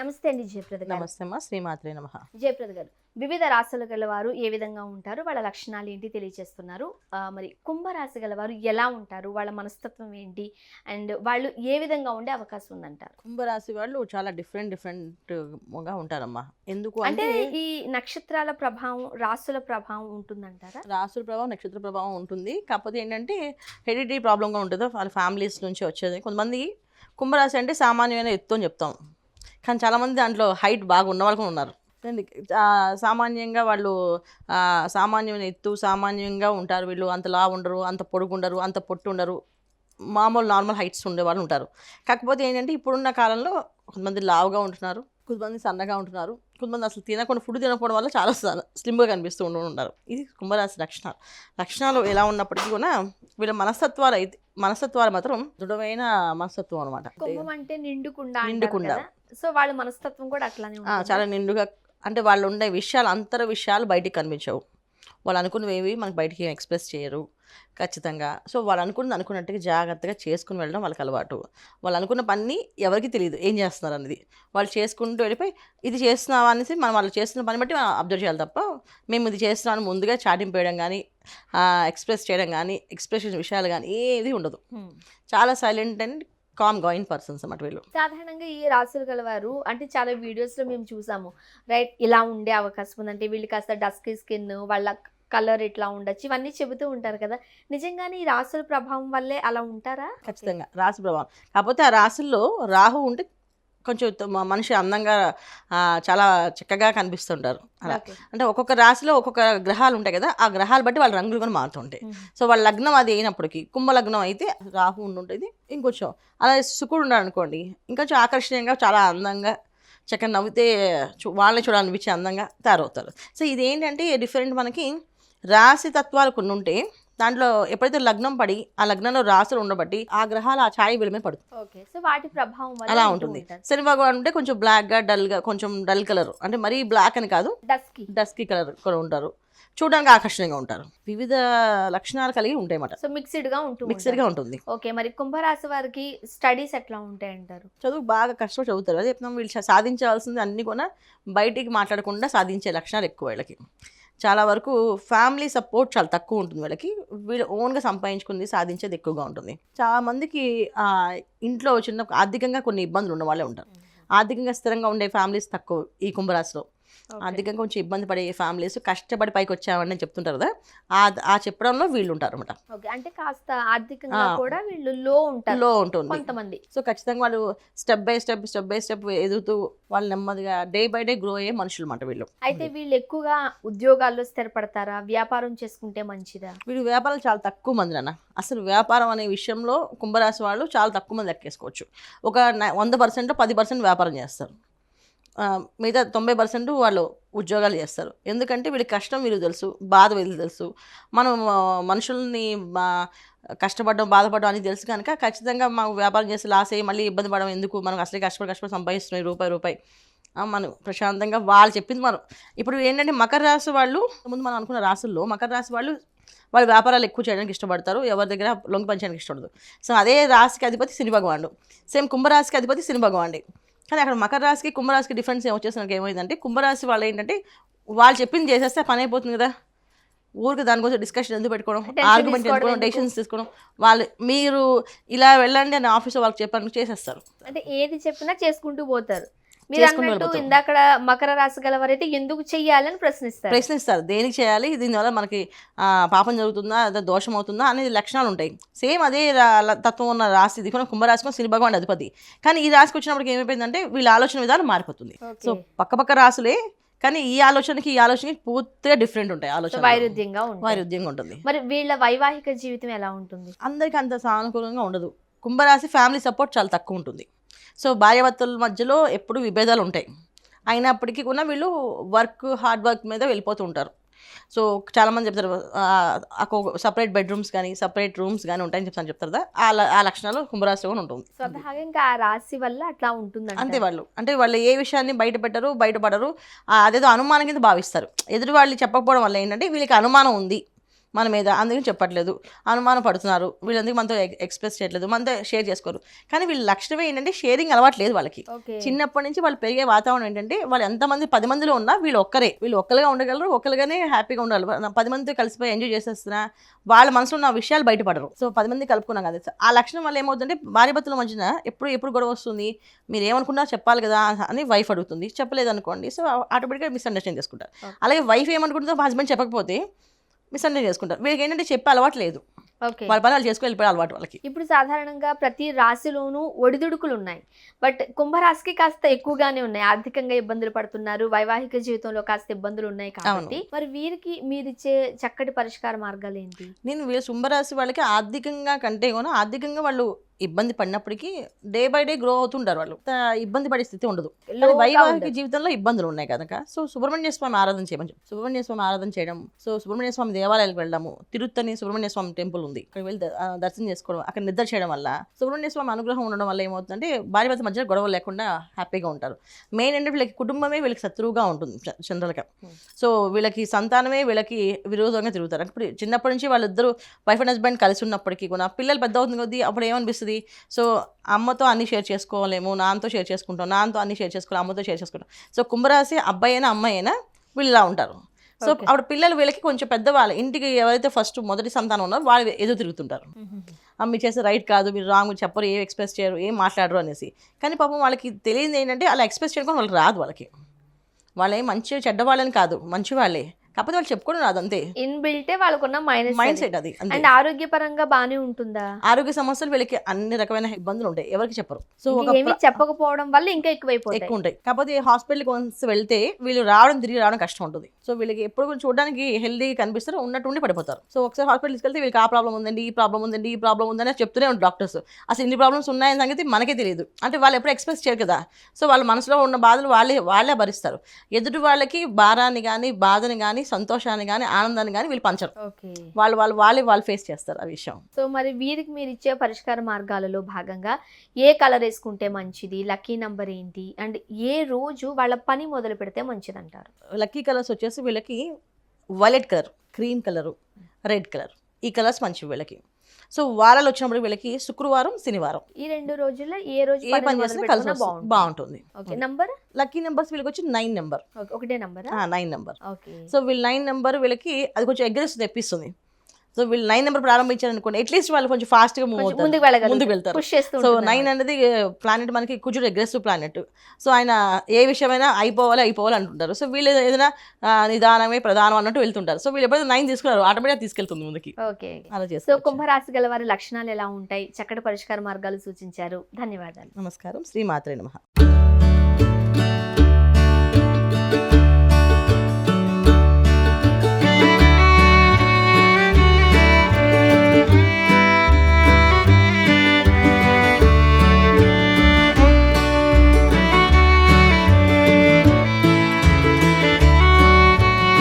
నమస్తే అండి జయప్రద నమస్తే అమ్మా శ్రీమాత్రే నమ. జయప్రద గారు వివిధ రాశులు గలవారు ఏ విధంగా ఉంటారు? వాళ్ళ లక్షణాలు ఏంటి తెలియజేస్తున్నారు మరి కుంభరాశి గలవారు ఎలా ఉంటారు? వాళ్ళ మనస్తత్వం ఏంటి? అండ్ వాళ్ళు ఏ విధంగా ఉండే అవకాశం ఉందంటారు? కుంభరాశి వాళ్ళు చాలా డిఫరెంట్ డిఫరెంట్గా ఉంటారమ్మా. ఎందుకు అంటే ఈ నక్షత్రాల ప్రభావం రాసుల ప్రభావం ఉంటుందంటారా? రాసుల ప్రభావం నక్షత్ర ప్రభావం ఉంటుంది. కాకపోతే ఏంటంటే హెరిడిటీ ప్రాబ్లంగా ఉంటుందో. వాళ్ళ ఫ్యామిలీస్ నుంచి వచ్చేది. కొంతమంది కుంభరాశి అంటే సామాన్యమైన ఎత్తు అని చెప్తాం. కానీ చాలామంది దాంట్లో హైట్ బాగా ఉన్న వాళ్ళు కూడా ఉన్నారు. సామాన్యంగా వాళ్ళు సామాన్యమైన ఎత్తు సామాన్యంగా ఉంటారు వీళ్ళు. అంత లా ఉండరు అంత పొడుగు ఉండరు అంత పొట్టు ఉండరు. మామూలు నార్మల్ హైట్స్ ఉండే వాళ్ళు ఉంటారు. కాకపోతే ఏంటంటే ఇప్పుడున్న కాలంలో కొంతమంది లావుగా ఉంటున్నారు కొంతమంది సన్నగా ఉంటున్నారు. కొంతమంది అసలు తినకుండా ఫుడ్ తినకపోవడం వల్ల చాలా స్లిమ్గా కనిపిస్తూ ఉంటూ ఉంటారు ఇది కుంభరాశి లక్షణాలు. లక్షణాలు ఎలా ఉన్నప్పటికీ కూడా వీళ్ళ మనస్తత్వాలు అయితే మనస్తత్వాలు మాత్రం దృఢమైన మనస్తత్వం అనమాట నిండుకుండా నిండుకుండా. సో వాళ్ళ మనస్తత్వం కూడా అట్లానే చాలా నిండుగా అంటే వాళ్ళు ఉండే విషయాలు అంతర విషయాలు బయటికి కనిపించవు. వాళ్ళు అనుకున్నవి ఏవి మనకు బయటికి ఎక్స్ప్రెస్ చేయరు ఖచ్చితంగా. సో వాళ్ళు అనుకున్నది అనుకున్నట్టుగా జాగ్రత్తగా చేసుకుని వెళ్ళడం వాళ్ళకి అలవాటు. వాళ్ళు అనుకున్న పని ఎవరికి తెలియదు ఏం చేస్తున్నారు అనేది. వాళ్ళు చేసుకుంటూ వెళ్ళిపోయి ఇది చేస్తున్నావా అనేసి మనం వాళ్ళు చేస్తున్న పని బట్టి మనం అబ్జర్వ్ చేయాలి తప్ప మేము ఇది చేస్తున్నాను ముందుగా చాటింపు వేయడం కానీ ఎక్స్ప్రెస్ చేయడం కానీ ఎక్స్ప్రెషన్ విషయాలు కానీ ఏది ఉండదు. చాలా silent and calm going persons అన్నమాట వీళ్ళు. సాధారణంగా ఈ రాసులు గలవారు అంటే చాలా వీడియోస్లో మేము చూసాము రైట్ ఇలా ఉండే అవకాశం ఉంది అంటే వీళ్ళు కాస్త డస్కీ స్కిన్ వాళ్ళ కలర్ ఇట్లా ఉండొచ్చు ఇవన్నీ చెబుతూ ఉంటారు కదా. నిజంగానే ఈ రాసుల ప్రభావం వల్లే అలా ఉంటారా? ఖచ్చితంగా రాశి ప్రభావం. కాకపోతే ఆ రాశుల్లో రాహు ఉంటే కొంచెం మనిషి అందంగా చాలా చక్కగా కనిపిస్తుంటారు అలా. అంటే ఒక్కొక్క రాశిలో ఒక్కొక్క గ్రహాలు ఉంటాయి కదా ఆ గ్రహాలు బట్టి వాళ్ళ రంగులు కూడా మారుతుంటాయి. సో వాళ్ళ లగ్నం అది అయినప్పటికీ కుంభ లగ్నం అయితే రాహు ఉండి ఉంటుంది ఇంకొంచెం అలా శుకుడు ఉన్నాడు అనుకోండి ఇంకొంచెం ఆకర్షణీయంగా చాలా అందంగా చక్కగా నవ్వితే చూ వాళ్ళని చూడాలనిపించే అందంగా తయారవుతారు సో ఇది ఏంటంటే డిఫరెంట్ మనకి రాశి తత్వాలు కొన్ని ఉంటే దాంట్లో ఎప్పుడైతే లగ్నం పడి ఆ లగ్నంలో రాశులు ఉండబట్టి ఆ గ్రహాలు ఆ ఛాయ విలుమే పడుతుంది. ఓకే. సో వాటి ప్రభావం అలా ఉంటూ ఉంటుంది. శని భగవాన్ ఉంటే కొంచెం బ్లాక్గా డల్గా కొంచెం డల్ కలర్ అంటే మరీ బ్లాక్ అని కాదు డస్కీ డస్కీ కలర్ కూడా ఉంటారు. చూడడానికి ఆకర్షణీయంగా ఉంటారు. వివిధ లక్షణాలు కలిగి ఉంటాయి అన్నమాట సో మిక్స్డ్గా ఉంటూ మిక్సర్గా ఉంటారు. ఉంటుంది. ఓకే. మరి కుంభరాశి వారికి స్టడీస్ ఎట్లా ఉంటాయి అంటారు చదువు బాగా కష్టపడి చదువుతారు. అదే చెప్తున్నాం వీళ్ళు సాధించాల్సింది అన్ని కూడా బయటికి మాట్లాడకుండా సాధించే లక్షణాలు ఎక్కువ వీళ్ళకి. చాలా వరకు ఫ్యామిలీ సపోర్ట్ చాలా తక్కువ ఉంటుంది వీళ్ళకి. వీళ్ళు ఓన్గా సంపాదించుకుంది సాధించేది ఎక్కువగా ఉంటుంది. చాలా మందికి ఇంట్లో చిన్న ఆర్థికంగా కొన్ని ఇబ్బందులు ఉన్న వాళ్ళే ఉంటారు. ఆర్థికంగా స్థిరంగా ఉండే ఫ్యామిలీస్ తక్కువ ఈ కుంభరాశిలో. ఆర్థికంగా కొంచెం ఇబ్బంది పడే ఫ్యామిలీస్ కష్టపడి పైకి వచ్చామని చెప్తుంటారు కదా ఆ చెప్పడంలో వీళ్ళు ఉంటారు అనమాట అంటే కాస్త ఆర్థికంగా. కూడా వీళ్ళు లో ఉంటారు లో ఉంటుంది. కొంతమంది. సో ఖచ్చితంగా వాళ్ళు step by step step by step ఎదుగుతూ వాళ్ళు నెమ్మదిగా డే బై డే గ్రో అయ్యే మనుషులు అన్నమాట వీళ్ళు. అయితే వీళ్ళు ఎక్కువగా ఉద్యోగాల్లో స్థిరపడతారా? వ్యాపారం చేసుకుంటే మంచిదా? వీళ్ళు వ్యాపారాలు చాలా తక్కువ మంది అన్న అసలు వ్యాపారం అనే విషయంలో కుంభరాశి వాళ్ళు చాలా తక్కువ మంది లెక్కేసుకోవచ్చు. ఒక వంద పర్సెంట్ పది పర్సెంట్ వ్యాపారం చేస్తారు. మిగతా తొంభై పర్సెంట్ వాళ్ళు ఉద్యోగాలు చేస్తారు. ఎందుకంటే వీడి కష్టం వీళ్ళు తెలుసు బాధ వీళ్ళు తెలుసు. మనం మనుషుల్ని కష్టపడడం బాధపడడం అని తెలుసు కనుక ఖచ్చితంగా మాకు వ్యాపారం చేసి లాస్ అయ్యి మళ్ళీ ఇబ్బంది పడడం ఎందుకు? మనం అసలే కష్టపడి కష్టపడి సంపాదిస్తున్నాయి రూపాయి రూపాయి. మనం ప్రశాంతంగా వాళ్ళు చెప్పింది మనం. ఇప్పుడు ఏంటంటే మకర రాశి వాళ్ళు ముందు మనం అనుకున్న రాసుల్లో మకర రాశి వాళ్ళు వాళ్ళు వ్యాపారాలు ఎక్కువ చేయడానికి ఇష్టపడతారు. ఎవరి దగ్గర లొంగి పంచడానికి ఇష్టపడదు. సో అదే రాశికి అధిపతి శని భగవానుడు. సేమ్ కుంభరాశికి అధిపతి శని భగవానుడే. కానీ అక్కడ మకర రాశికి కుంభరాశికి డిఫరెన్స్ ఏం వచ్చేసరికి ఏమైందంటే కుంభరాశి వాళ్ళు ఏంటంటే వాళ్ళు చెప్పింది చేసేస్తే పని అయిపోతుంది కదా. ఊరికి దానికోసం డిస్కషన్ ఎందుకు పెట్టుకోవడం ఆర్గ్యుమెంట్ ఎందుకు? డెసిషన్స్ తీసుకోవడం. వాళ్ళు మీరు ఇలా వెళ్ళండి అని ఆఫీస్లో వాళ్ళకి చెప్పడానికి చేసేస్తారు. అంటే ఏది చెప్పినా చేసుకుంటూ పోతారు. మీరు అన్నట్టు. ఇందాక మకర రాశి గలవారైతే ఎందుకు చెయ్యాలని ప్రశ్నిస్తారు? ప్రశ్నిస్తారు. దేనికి చేయాలి? దీనివల్ల మనకి ఆ, పాపం జరుగుతుందా? అదే దోషం అవుతుందా? అనేది లక్షణాలు ఉంటాయి. సేమ్ అదే తత్వం ఉన్న రాశి ఇది కూడా కుంభరాశికి శని భగవాన్ అధిపతి. కానీ ఈ రాశికి వచ్చినప్పటికి ఏమైపోయిందంటే వీళ్ళ ఆలోచన విధానం మారిపోతుంది. సో పక్క పక్క రాసులే కానీ ఈ ఆలోచనకి ఈ ఆలోచనకి పూర్తిగా డిఫరెంట్ ఉంటాయి ఆలోచన వైరుధ్యంగా వైరుధ్యంగా ఉంటుంది. మరి వీళ్ళ వైవాహిక జీవితం ఎలా ఉంటుంది? అందరికీ అంత సానుకూలంగా ఉండదు. కుంభరాశి ఫ్యామిలీ సపోర్ట్ చాలా తక్కువ ఉంటుంది. సో భార్యాభర్తల మధ్యలో ఎప్పుడు విభేదాలు ఉంటాయి. అయినప్పటికీ కూడా వీళ్ళు వర్క్ హార్డ్ వర్క్ మీద వెళ్ళిపోతూ ఉంటారు. సో చాలామంది చెప్తారు సపరేట్ బెడ్రూమ్స్ కానీ సపరేట్ రూమ్స్ కానీ ఉంటాయని చెప్తాను చెప్తారు కదా? ఆ లక్షణాలు కుంభరాశిలో కూడా ఉంటుంది. స్వతహాగా ఇంకా ఆ రాశి వల్ల అట్లా ఉంటుంది అంతే వాళ్ళు. అంటే వాళ్ళు ఏ విషయాన్ని బయట పెట్టరు బయటపడరు. అదేదో అనుమానం కింద భావిస్తారు. ఎదురు వాళ్ళు చెప్పకపోవడం వల్ల ఏంటంటే వీళ్ళకి అనుమానం ఉంది. మన మీద అందుకని చెప్పట్లేదు. అనుమానం పడుతున్నారు. వీళ్ళందరికీ మనతో ఎక్స్ప్రెస్ చేయట్లేదు. మనతో షేర్ చేసుకోరు. కానీ వీళ్ళ లక్షణమే ఏంటంటే షేరింగ్ అలవాటు లేదు వాళ్ళకి. చిన్నప్పటి నుంచి వాళ్ళు పెరిగే వాతావరణం ఏంటంటే వాళ్ళు ఎంతమంది పది మందిలో ఉన్నా వీళ్ళు ఒక్కరే. వీళ్ళు ఒక్కరుగా ఉండగలరు ఒక్కరుగానే హ్యాపీగా ఉండాలి. పది మందితో కలిసిపోయి ఎంజాయ్ చేసేస్తున్నా వాళ్ళ మనసులో ఉన్న విషయాలు బయటపడరు. సో పది మంది కలుపుకున్నాం కదా. ఆ లక్షణం వల్ల ఏమవుతుందంటే భార్య భర్తల మధ్యన ఎప్పుడు ఎప్పుడు గొడవ వస్తుంది? మీరు ఏమనుకున్నా చెప్పాలి కదా అని వైఫ్ అడుగుతుంది. చెప్పలేదు అనుకోండి. సో ఆటోమేటిక్గా మిస్అండర్స్టాండ్ చేసుకుంటారు. అలాగే వైఫ్ ఏమనుకుంటుందో హస్బెండ్ చెప్పకపోతే మిస్అండర్స్టాండ్ చేసుకుంటారు. వీళ్ళకి ఏంటంటే చెప్పే అలవాటు లేదు. ఓకే. వాళ్ళ పని వాళ్ళు చేసుకుని వెళ్ళిపోయే అలవాటు వాళ్ళకి. ఇప్పుడు సాధారణంగా ప్రతి రాశిలోనూ ఒడిదుడుకులు ఉన్నాయి. బట్ కుంభరాశికి కాస్త ఎక్కువగానే ఉన్నాయి. ఆర్థికంగా ఇబ్బందులు పడుతున్నారు. వైవాహిక జీవితంలో కాస్త ఇబ్బందులు ఉన్నాయి కాబట్టి. మరి వీరికి మీరిచ్చే చక్కటి పరిష్కార మార్గాలు ఏంటి? నేను వీళ్ళ కుంభరాశి వాళ్ళకి ఆర్థికంగా కంటే కూడా ఆర్థికంగా వాళ్ళు ఇబ్బంది పడినప్పటికీ డే బై డే గ్రో అవుతుంటారు వాళ్ళు. ఇబ్బంది పడే స్థితి ఉండదు. వైవాహిక. జీవితంలో ఇబ్బందులు ఉన్నాయి కనుక. సో సుబ్రహ్మణ్య స్వామి ఆరాధన చేయమని చెప్పి. సుబ్రహ్మణ్య స్వామి ఆరాధన చేయడం సో సుబ్రహ్మణ్య స్వామి దేవాలయాలకు వెళ్ళడము తిరుత్తని సుబ్రహ్మణ్య స్వామి టెంపుల్ ఉంది. అక్కడ వెళ్ళి దర్శనం చేసుకోవడం అక్కడ నిద్ర చేయడం వల్ల సుబ్రహ్మణ్య స్వామి అనుగ్రహం ఉండడం వల్ల ఏమవుతుందంటే భార్య భర్త మధ్య గొడవలు లేకుండా హ్యాపీగా ఉంటారు. మెయిన్ అంటే వీళ్ళకి కుటుంబమే వీళ్ళకి శత్రువుగా ఉంటుంది చంద్రలక. సో వీళ్ళకి సంతానమే వీళ్ళకి విరోధంగా తిరుగుతారు. ఇప్పుడు చిన్నప్పటి నుంచి వాళ్ళిద్దరూ వైఫ్ అండ్ హస్బెండ్ కలిసి ఉన్నప్పటికీ కూడా పిల్లలు పెద్ద అవుతుంది కొద్దీ అప్పుడు ఏమనిపిస్తుంది? సో అమ్మతో అన్ని షేర్ చేసుకోలేము నాన్నతో షేర్ చేసుకుంటాం నాన్నతో అన్ని షేర్ చేసుకోవాలి అమ్మతో షేర్ చేసుకుంటాం. సో కుంభరాశి అబ్బాయి అయినా అమ్మాయి అయినా వీళ్ళు ఇలా ఉంటారు. సో. అప్పుడు పిల్లలు వీళ్ళకి కొంచెం పెద్దవాళ్ళు ఇంటికి ఎవరైతే ఫస్ట్ మొదటి సంతానం ఉన్నారో వాళ్ళు ఎదురు తిరుగుతుంటారు. "అమ్మ, మీరు చేసే రైట్ కాదు మీరు రాంగ్ చెప్పరు ఏం ఎక్స్ప్రెస్ చేయరు ఏం మాట్లాడరు అనేసి. కానీ పాపం వాళ్ళకి తెలియదు ఏంటంటే అలా ఎక్స్ప్రెస్ చేయడం వాళ్ళకి రాదు వాళ్ళకి. వాళ్ళే మంచి చెడ్డ వాళ్ళని కాదు మంచి వాళ్ళే కాకపోతే వాళ్ళు చెప్పుకోవడం రాదు అంతే. ఇన్ బిల్టే వాళ్ళకున్న మైనస్ మైండ్ సెట్ అది అంతే. అండ్ ఆరోగ్యపరంగా బానే ఉంటుందా? ఆరోగ్య సమస్యలు వీళ్ళకి అన్ని రకమైన ఇబ్బందులు ఉంటాయి ఎవరికి చెప్పరు. సో ఒక ఏమీ చెప్పకపోవడం వల్ల ఇంకా ఎక్కువైపోతాయి. ఎక్కువ ఉంటాయి. కాకపోతే హాస్పిటల్కి వన్స్ వెళ్తే వీళ్ళు రావడం తిరిగి రావడం కష్టం ఉంటుంది. సో వీళ్ళకి ఎప్పుడు కూడా చూడడానికి హెల్దీగా కనిపిస్తారు ఉన్నట్టుండి పడిపోతారు. సో ఒకసారి హాస్పిటల్ తీసుకెళ్తే వీళ్ళకి ఆ ప్రాబ్లం ఉందండి ఈ ప్రాబ్లం ఉందండి ఈ ప్రాబ్లం ఉందని చెప్తూనే ఉంటారు డాక్టర్స్. అసలు ఇన్ని ప్రాబ్లమ్స్ ఉన్నాయని సంగతి మనకే తెలియదు. అంటే వాళ్ళు ఎప్పుడు ఎక్స్ప్రెస్ చేయరు కదా. సో వాళ్ళ మనసులో ఉన్న బాధలు వాళ్ళే వాళ్ళే భరిస్తారు. ఎదుటి వాళ్ళకి భారాన్ని కానీ బాధని కానీ సంతోషాన్ని కానీ ఆనందాన్ని కానీ వీళ్ళు పంచరు. ఓకే. వాళ్ళు వాళ్ళు వాళ్ళే వాళ్ళు ఫేస్ చేస్తారు ఆ విషయం. సో మరి వీరికి మీరు ఇచ్చే పరిష్కార మార్గాలలో భాగంగా ఏ కలర్ వేసుకుంటే మంచిది లక్కీ నంబర్ ఏంటి అండ్ ఏ రోజు వాళ్ళ పని మొదలు పెడితే మంచిది అంటారు లక్కీ కలర్స్ వచ్చేసి వీళ్ళకి violet colour cream colour red colour. ఈ కలర్స్ మంచివి వీళ్ళకి. సో వారాలు వచ్చినప్పుడు వీళ్ళకి శుక్రవారం శనివారం. ఈ రెండు రోజుల్లో ఏ రోజు ఏ పని చేసినా కలిసి. బాగుంటుంది. నంబర్? లక్కీ నెంబర్స్ వీళ్ళకి వచ్చి నైన్ నెంబర్. ఒకటే నంబరా? Nine number. ఓకే. సో వీళ్ళు నైన్ నెంబర్ వీళ్ళకి అది కొంచెం అగ్రెస్ తెప్పిస్తుంది. సో వీళ్ళు నైన్ నెంబర్ ప్రారంభించారు అనుకోండి అట్లీస్ట్ వాళ్ళు కొంచెం ఫాస్ట్గా మూవ్ అవుతారు. ముందుకు వెళ్తారు. So nine. అనేది ప్లానెట్ మనకి కుజుడు అగ్రెసివ్ ప్లానెట్ సో ఆయన ఏ విషయమైనా అయిపోవాలి అయిపోవాలి అంటుంటారు. సో వీళ్ళు ఏదైనా నిదానమే ప్రధానం అన్నట్టు వెళ్తుంటారు. సో వీళ్ళు ఎప్పుడైతే నైన్ తీసుకున్నారు ఆటోమేటిక్గా తీసుకెళ్తుంది ముందుకి. ఓకే అలా సో కుంభరాశి గల వారి లక్షణాలు ఎలా ఉంటాయి? చక్కటి పరిష్కార మార్గాలు సూచించారు. ధన్యవాదాలు. నమస్కారం. శ్రీ మాత్రే నమ.